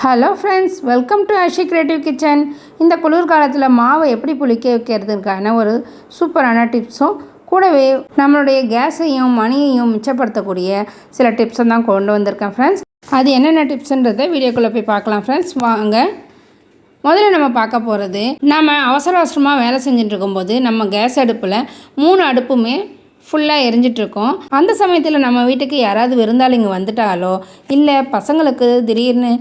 Hello friends welcome to Ashi creative kitchen இந்த குளிர்காலத்தில் மாவை எப்படி புளிக்க வைக்கிறதுக்கான ஒரு சூப்பரான டிப்ஸும் கூடவே நம்மளுடைய கேஸையும் மணியையும் மிச்சப்படுத்தக்கூடிய சில டிப்ஸும் தான் கொண்டு வந்திருக்கேன் ஃப்ரெண்ட்ஸ் அது என்னென்ன டிப்ஸுன்றதை வீடியோக்குள்ளே போய் பார்க்கலாம் ஃப்ரெண்ட்ஸ் வாங்க. முதல்ல நம்ம பார்க்க போகிறது நம்ம அவசர அவசரமாக வேலை செஞ்சுட்டு இருக்கும்போது நம்ம கேஸ் அடுப்பில் மூணு அடுப்புமே ஃபுல்லாக எரிஞ்சிட்ருக்கோம். அந்த சமயத்தில் நம்ம வீட்டுக்கு யாராவது விருந்தாளிங்க வந்துட்டாலோ இல்லை பசங்களுக்கு திடீர்னு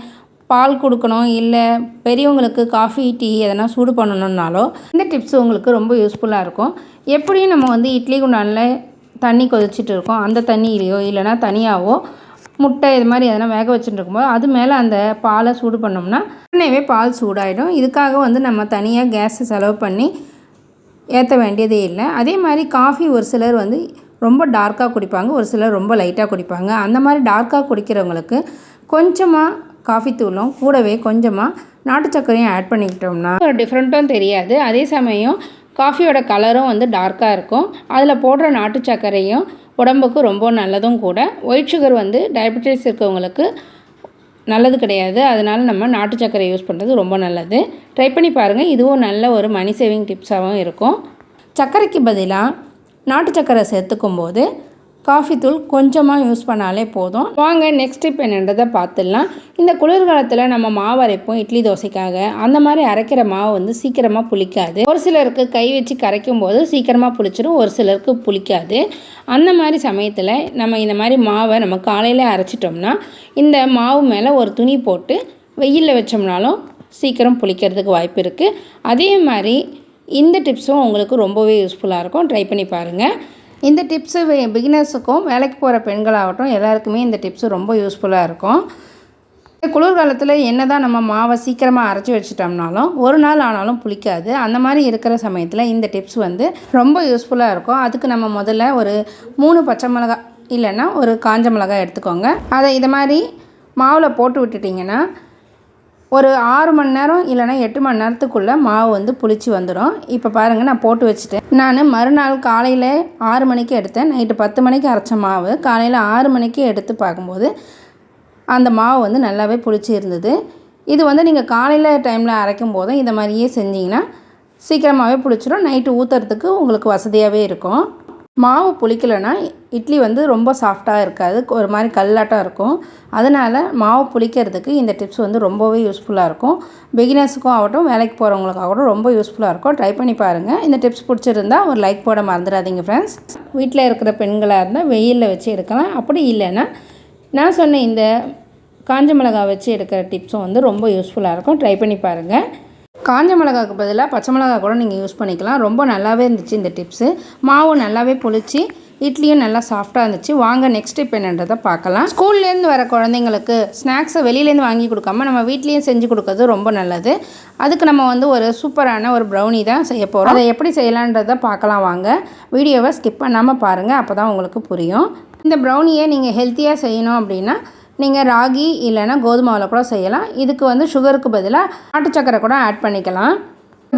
பால் கொடுக்கணும் இல்லை பெரியவங்களுக்கு காஃபி டீ எதனா சூடு பண்ணணுன்னாலோ இந்த டிப்ஸ் உங்களுக்கு ரொம்ப யூஸ்ஃபுல்லாக இருக்கும். எப்படியும் நம்ம வந்து இட்லி குண்டானில் தண்ணி கொதிச்சிட்டு இருக்கோம். அந்த தண்ணியிலையோ இல்லைனா தனியாகவோ முட்டை இது மாதிரி எதனா வேக வச்சுட்டு இருக்கும்போது அது மேலே அந்த பாலை சூடு பண்ணோம்னா உடனேவே பால் சூடாயிடும். இதுக்காக வந்து நம்ம தனியாக கேஸை செலவு பண்ணி ஏற்ற வேண்டியதே இல்லை. அதே மாதிரி காஃபி ஒரு சிலர் வந்து ரொம்ப டார்க்காக குடிப்பாங்க ஒரு சிலர் ரொம்ப லைட்டாக குடிப்பாங்க. அந்த மாதிரி டார்க்காக குடிக்கிறவங்களுக்கு கொஞ்சமாக காஃபி தூளும் கூடவே கொஞ்சமாக நாட்டு சர்க்கரையும் ஆட் பண்ணிக்கிட்டோம்னா டிஃப்ரெண்ட்டும் தெரியாது. அதே சமயம் காஃபியோட கலரும் வந்து டார்க்காக இருக்கும். அதில் போடுற நாட்டு சர்க்கரையும் உடம்புக்கு ரொம்ப நல்லதும் கூட. ஒயிட் சுகர் வந்து டயபெட்டிஸ் இருக்கவங்களுக்கு நல்லது கிடையாது. அதனால் நம்ம நாட்டு சர்க்கரை யூஸ் பண்ணுறது ரொம்ப நல்லது. ட்ரை பண்ணி பாருங்கள் இதுவும் நல்ல ஒரு மணி சேவிங் டிப்ஸாகவும் இருக்கும். சர்க்கரைக்கு பதிலாக நாட்டு சர்க்கரை சேர்த்துக்கும் போது காஃபி தூள் கொஞ்சமாக யூஸ் பண்ணாலே போதும். வாங்க நெக்ஸ்ட் டிப் என்னன்றதை பார்த்துடலாம். இந்த குளிர்காலத்தில் நம்ம மாவு அரைப்போம் இட்லி தோசைக்காக. அந்த மாதிரி அரைக்கிற மாவு வந்து சீக்கிரமாக புளிக்காது. ஒரு சிலருக்கு கை வச்சு கரைக்கும் போது சீக்கிரமாக புளிச்சிடும் ஒரு சிலருக்கு புளிக்காது. அந்த மாதிரி சமயத்தில் நம்ம இந்த மாதிரி மாவை நம்ம காலையில் அரைச்சிட்டோம்னா இந்த மாவு மேலே ஒரு துணி போட்டு வெயிலில் வச்சோம்னாலும் சீக்கிரம் புளிக்கிறதுக்கு வாய்ப்பு இருக்குது அதே மாதிரி இந்த டிப்ஸும் உங்களுக்கு ரொம்பவே யூஸ்ஃபுல்லாக இருக்கும். ட்ரை பண்ணி பாருங்கள் இந்த டிப்ஸு பிகினர்ஸுக்கும் வேலைக்கு போகிற பெண்களாகட்டும் எல்லாருக்குமே இந்த டிப்ஸு ரொம்ப யூஸ்ஃபுல்லாக இருக்கும். இந்த குளிர்காலத்தில் என்ன தான் நம்ம மாவை சீக்கிரமாக அரைச்சி வச்சுட்டோம்னாலும் ஒரு நாள் ஆனாலும் புளிக்காது. அந்த மாதிரி இருக்கிற சமயத்தில் இந்த டிப்ஸ் வந்து ரொம்ப யூஸ்ஃபுல்லாக இருக்கும். அதுக்கு நம்ம முதல்ல ஒரு மூணு பச்சை மிளகாய் இல்லைன்னா ஒரு காஞ்ச மிளகாய் எடுத்துக்கோங்க. அதை இது மாதிரி மாவில் போட்டு விட்டுட்டிங்கன்னா ஒரு ஆறு மணி நேரம் இல்லைனா எட்டு மணி நேரத்துக்குள்ளே மாவு வந்து புளிச்சு வந்துடும். இப்போ பாருங்கள் நான் போட்டு வச்சுட்டேன். நான் மறுநாள் காலையில் ஆறு மணிக்கு எடுத்தேன். நைட்டு பத்து மணிக்கு அரைச்ச மாவு. காலையில் ஆறு மணிக்கு எடுத்து பார்க்கும்போது அந்த மாவு வந்து நல்லாவே புளிச்சு இருந்தது. இது வந்து நீங்கள் காலையில் டைமில் அரைக்கும் போதும் இந்த மாதிரியே செஞ்சிங்கன்னா சீக்கிரமாகவே புளிச்சிடும் நைட்டு ஊற்றுறதுக்கு உங்களுக்கு வசதியாகவே இருக்கும். மாவு புளிக்கலைன்னா இட்லி வந்து ரொம்ப சாஃப்டாக இருக்காது. ஒரு மாதிரி கல்லாட்டம் இருக்கும். அதனால் மாவு புளிக்கிறதுக்கு இந்த டிப்ஸ் வந்து ரொம்பவே யூஸ்ஃபுல்லாக இருக்கும். பிகினர்ஸுக்கும் ஆகட்டும் வேலைக்கு போகிறவங்களுக்காகட்டும் ரொம்ப யூஸ்ஃபுல்லாக இருக்கும். ட்ரை பண்ணி பாருங்கள் இந்த டிப்ஸ் பிடிச்சிருந்தா ஒரு லைக் போட மறந்துடாதீங்க ஃப்ரெண்ட்ஸ் வீட்டில் இருக்கிற பெண்களாக இருந்தால் வெயிலில் வச்சு எடுக்கலாம். அப்படி இல்லைன்னா நான் சொன்ன இந்த காஞ்ச மிளகாய் வச்சு எடுக்கிற டிப்ஸும் வந்து ரொம்ப யூஸ்ஃபுல்லாக இருக்கும். ட்ரை பண்ணி பாருங்கள் காஞ்ச மிளகாக்கு பதிலாக பச்சை மிளகா கூட நீங்கள் யூஸ் பண்ணிக்கலாம். ரொம்ப நல்லாவே இருந்துச்சு இந்த டிப்ஸு மாவு நல்லாவே புளிச்சு இட்லியும் நல்லா சாஃப்டாக இருந்துச்சு. வாங்க நெக்ஸ்ட் டிப் என்னன்றதை பார்க்கலாம். ஸ்கூல்லேருந்து வர குழந்தைங்களுக்கு ஸ்நாக்ஸை வெளியிலேருந்து வாங்கி கொடுக்காம நம்ம வீட்லேயும் செஞ்சு கொடுக்கறது ரொம்ப நல்லது. அதுக்கு நம்ம வந்து ஒரு சூப்பரான ஒரு ப்ரௌனி தான் செய்ய போகிறோம் அதை எப்படி செய்யலான்றதை பார்க்கலாம் வாங்க. வீடியோவை ஸ்கிப் பண்ணாமல் பாருங்கள் அப்போ தான் உங்களுக்கு புரியும். இந்த ப்ரௌனியை நீங்கள் ஹெல்த்தியாக செய்யணும் அப்படின்னா நீங்கள் ராகி இல்லைன்னா கோதுமாவில் கூட செய்யலாம். இதுக்கு வந்து சுகருக்கு பதிலாக நாட்டு சக்கரை கூட ஆட் பண்ணிக்கலாம்.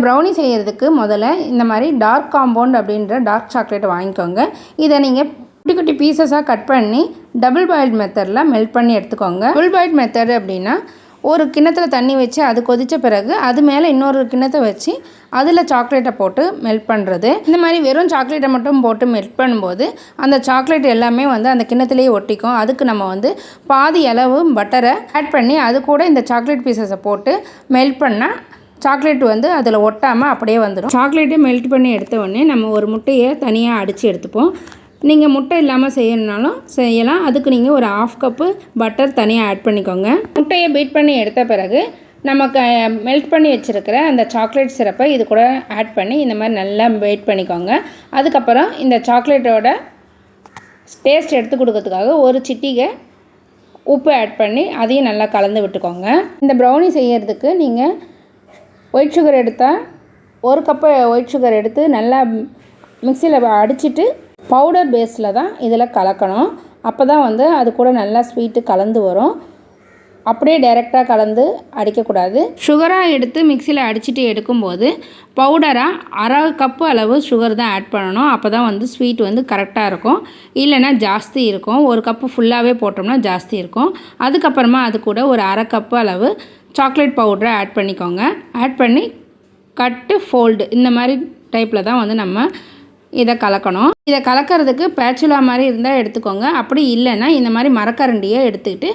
ப்ரௌனி செய்கிறதுக்கு முதல்ல இந்த மாதிரி டார்க் காம்பவுண்ட் அப்படின்ற டார்க் சாக்லேட் வாங்கிக்கோங்க. இதை நீங்கள் குட்டி குட்டி பீசஸாக கட் பண்ணி டபுள் பாயில்ட் மெத்தடில் மெல்ட் பண்ணி எடுத்துக்கோங்க. டபுள் பாயில்ட் மெத்தட் அப்படின்னா ஒரு கிண்ணத்தில் தண்ணி வச்சு அது கொதித்த பிறகு அது மேலே இன்னொரு கிண்ணத்தை வச்சு அதில் சாக்லேட்டை போட்டு மெல்ட் பண்ணுறது இந்த மாதிரி வெறும் சாக்லேட்டை மட்டும் போட்டு மெல்ட் பண்ணும்போது அந்த சாக்லேட் எல்லாமே வந்து அந்த கிண்ணத்துலேயே ஒட்டிக்கும். அதுக்கு நம்ம வந்து பாதி அளவு பட்டரை ஆட் பண்ணி அது கூட இந்த சாக்லேட் பீசஸை போட்டு மெல்ட் பண்ணால் சாக்லேட் வந்து அதில் ஒட்டாமல் அப்படியே வந்துடும் சாக்லேட்டை மெல்ட் பண்ணி எடுத்த உடனே நம்ம ஒரு முட்டையை தனியாக அடித்து எடுத்துப்போம். நீங்கள் முட்டை இல்லாமல் செய்யணுனாலும் செய்யலாம். அதுக்கு நீங்கள் ஒரு ஆஃப் கப்பு பட்டர் தனியாக ஆட் பண்ணிக்கோங்க. முட்டையை பீட் பண்ணி எடுத்த பிறகு நமக்கு மெல்ட் பண்ணி வச்சுருக்கிற அந்த சாக்லேட் சிரப்பை இது கூட ஆட் பண்ணி இந்த மாதிரி நல்லா வெயிட் பண்ணிக்கோங்க. அதுக்கப்புறம் இந்த சாக்லேட்டோட டேஸ்ட் எடுத்து கொடுக்கறதுக்காக ஒரு சிட்டிகை உப்பு ஆட் பண்ணி அதையும் நல்லா கலந்து விட்டுக்கோங்க. இந்த ப்ரௌனி செய்கிறதுக்கு நீங்கள் ஒயிட் சுகர் எடுத்தால் ஒரு கப்பு ஒயிட் சுகர் எடுத்து நல்லா மிக்சியில் அடிச்சிட்டு பவுடர் பேஸில் தான் இதில் கலக்கணும். அப்போ தான் வந்து அது கூட நல்லா ஸ்வீட்டு கலந்து வரும். அப்படியே டைரெக்டாக கலந்து அடிக்கக்கூடாது. சுகராக எடுத்து மிக்சியில் அடிச்சுட்டு எடுக்கும்போது பவுடராக அரை கப்பு அளவு சுகர் தான் ஆட் பண்ணணும். அப்போ தான் வந்து ஸ்வீட் வந்து கரெக்டாக இருக்கும். இல்லைன்னா ஜாஸ்தி இருக்கும். ஒரு கப்பு ஃபுல்லாகவே போட்டோம்னா ஜாஸ்தி இருக்கும். அதுக்கப்புறமா அது கூட ஒரு அரை கப்பு அளவு சாக்லேட் பவுடரை ஆட் பண்ணிக்கோங்க. ஆட் பண்ணி கட்டு ஃபோல்டு இந்த மாதிரி டைப்பில் தான் வந்து நம்ம இதை கலக்கணும். இதை கலக்கிறதுக்கு பேச்சுலா மாதிரி இருந்தால் எடுத்துக்கோங்க. அப்படி இல்லைன்னா இந்த மாதிரி மரக்கரண்டியை எடுத்துக்கிட்டு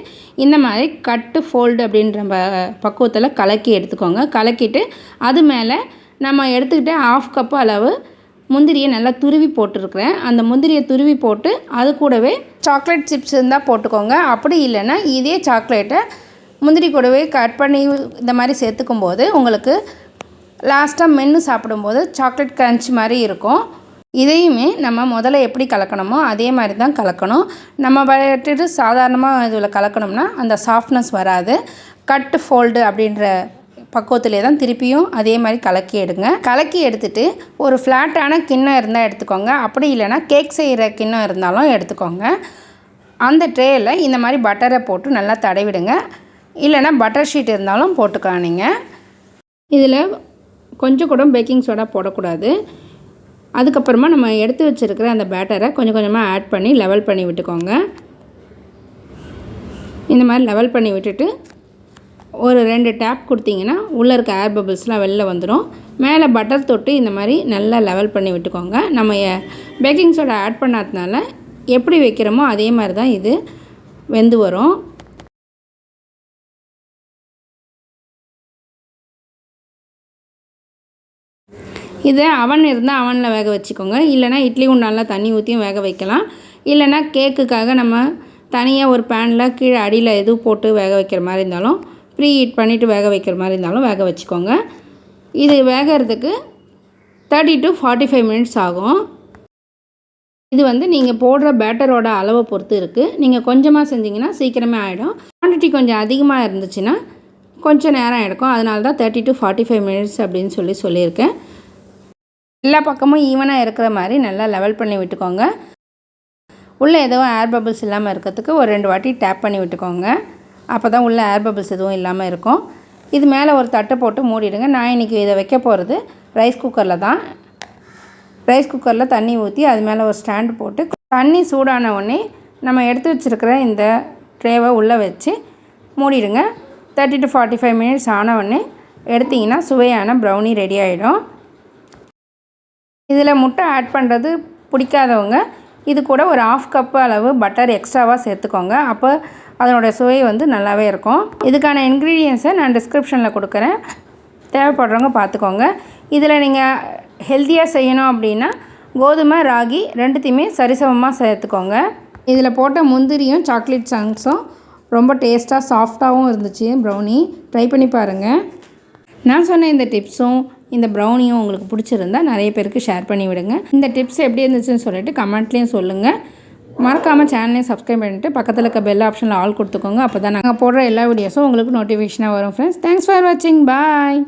இந்த மாதிரி கட்டு ஃபோல்டு அப்படின்ற ப பக்குவத்தில் கலக்கி எடுத்துக்கோங்க. கலக்கிட்டு அது மேலே நம்ம எடுத்துக்கிட்டு ஆஃப் கப் அளவு முந்திரியை நல்லா துருவி போட்டிருக்கிறேன். அந்த முந்திரியை துருவி போட்டு அது கூடவே சாக்லேட் சிப்ஸ் இருந்தால் போட்டுக்கோங்க. அப்படி இல்லைன்னா இதே சாக்லேட்டை முந்திரி கூடவே கட் பண்ணி இந்த மாதிரி சேர்த்துக்கும் போது உங்களுக்கு லாஸ்ட்டாக மென்று சாப்பிடும்போது சாக்லேட் கிரன்ச் மாதிரி இருக்கும். இதையுமே நம்ம முதல்ல எப்படி கலக்கணுமோ அதே மாதிரி தான் கலக்கணும். நம்ம விட்டுட்டு சாதாரணமாக இதில் கலக்கணும்னா அந்த சாஃப்ட்னஸ் வராது. கட்டு ஃபோல்டு அப்படின்ற பக்குவத்திலே தான் திருப்பியும் அதே மாதிரி கலக்கி எடுங்க. கலக்கி எடுத்துட்டு ஒரு ஃப்ளாட்டான கிண்ணம் இருந்தால் எடுத்துக்கோங்க. அப்படி இல்லைன்னா கேக் செய்கிற கிண்ணம் இருந்தாலும் எடுத்துக்கோங்க. அந்த ட்ரேயில் இந்த மாதிரி பட்டரை போட்டு நல்லா தடவிடுங்க. இல்லைன்னா பட்டர் ஷீட் இருந்தாலும் போட்டுக்கலாம் நீங்கள் இதில் கொஞ்சம் கூட பேக்கிங் சோடா போடக்கூடாது. அதுக்கப்புறமா நம்ம எடுத்து வச்சுருக்கிற அந்த பேட்டரை கொஞ்சம் கொஞ்சமாக ஆட் பண்ணி லெவல் பண்ணி விட்டுக்கோங்க. இந்த மாதிரி லெவல் பண்ணி விட்டுட்டு ஒரு ரெண்டு டேப் கொடுத்தீங்கன்னா உள்ளே இருக்க ஏர் பபிள்ஸ்லாம் வெளில வந்துடும் மேலே பட்டர் தொட்டு இந்த மாதிரி நல்லா லெவல் பண்ணி விட்டுக்கோங்க. நம்ம பேக்கிங் சோடா ஆட் பண்ணாதனால எப்படி வைக்கிறோமோ அதே மாதிரி தான் இது வெந்து வரும். இதை அவன் இருந்தால் அவனில் வேக வச்சுக்கோங்க. இல்லைனா இட்லி குண்டானில் தண்ணி ஊற்றியும் வேக வைக்கலாம். இல்லைனா கேக்குக்காக நம்ம தனியாக ஒரு பேனில் கீழே அடியில் எதுவும் போட்டு வேக வைக்கிற மாதிரி இருந்தாலும் ப்ரீ ஹீட் பண்ணிவிட்டு வேக வைக்கிற மாதிரி இருந்தாலும் வேக வச்சுக்கோங்க. இது வேகிறதுக்கு thirty to forty five minutes ஆகும். இது வந்து நீங்கள் போடுற பேட்டரோட அளவை பொறுத்து இருக்குது நீங்கள் கொஞ்சமாக செஞ்சிங்கன்னா சீக்கிரமே ஆகிடும் குவான்டிட்டி கொஞ்சம் அதிகமாக இருந்துச்சுன்னா கொஞ்சம் நேரம் எடுக்கும். அதனால தான் thirty to forty five minutes அப்படின்னு சொல்லி சொல்லியிருக்கேன். எல்லா பக்கமும் ஈவனாக இருக்கிற மாதிரி நல்லா லெவல் பண்ணி விட்டுக்கோங்க. உள்ளே எதுவும் ஏர் பபிள்ஸ் இல்லாமல் இருக்கிறதுக்கு ஒரு ரெண்டு வாட்டி டேப் பண்ணி விட்டுக்கோங்க. அப்போ தான் உள்ளே ஏர் பபிள்ஸ் எதுவும் இல்லாமல் இருக்கும். இது மேலே ஒரு தட்டை போட்டு மூடிடுங்க. நான் இன்றைக்கி இதை வைக்க போகிறது ரைஸ் குக்கரில் தான். ரைஸ் குக்கரில் தண்ணி ஊற்றி அது மேலே ஒரு ஸ்டாண்டு போட்டு தண்ணி சூடான உடனே நம்ம எடுத்து வச்சுருக்கிற இந்த ட்ரேவை உள்ளே வச்சு மூடிடுங்க. Thirty to forty five minutes ஆன உடனே எடுத்திங்கன்னா சுவையான ப்ரௌனி ரெடி ஆகிடும் இதில் முட்டை ஆட் பண்ணுறது பிடிக்காதவங்க. இது கூட ஒரு ஆஃப் கப் அளவு பட்டர் எக்ஸ்ட்ராவாக சேர்த்துக்கோங்க. அப்போ அதனோடய சுவை வந்து நல்லாவே இருக்கும். இதுக்கான இன்க்ரீடியன்ஸை நான் டிஸ்கிரிப்ஷனில் கொடுக்குறேன். தேவைப்படுறவங்க பார்த்துக்கோங்க. இதில் நீங்கள் ஹெல்த்தியாக செய்யணும் அப்படின்னா கோதுமை ராகி ரெண்டுத்தையுமே சரிசமமாக சேர்த்துக்கோங்க. இதில் போட்ட முந்திரியும் சாக்லேட் சங்க்ஸும் ரொம்ப டேஸ்ட்டாக சாஃப்டாகவும் இருந்துச்சு ப்ரௌனி ட்ரை பண்ணி பாருங்கள் நான் சொன்ன இந்த டிப்ஸும் இந்த ப்ரௌனியும் உங்களுக்கு பிடிச்சிருந்தா நிறைய பேருக்கு ஷேர் பண்ணி விடுங்க. இந்த டிப்ஸ் எப்படி இருந்துச்சுன்னு சொல்லிட்டு கமெண்ட்லேயும் சொல்லுங்கள் மறக்காமல் சேனலையும் சப்ஸ்கிரைப் பண்ணிவிட்டு பக்கத்தில் இருக்க பெல் ஆப்ஷனில் ஆல் கொடுத்துக்கோங்க. அப்போ தான் நாங்கள் போடுற எல்லா வீடியோஸும் உங்களுக்கு நோட்டிஃபிகேஷனாக வரும் ஃப்ரெண்ட்ஸ் தேங்க்ஸ் ஃபார் வாட்சிங் பாய்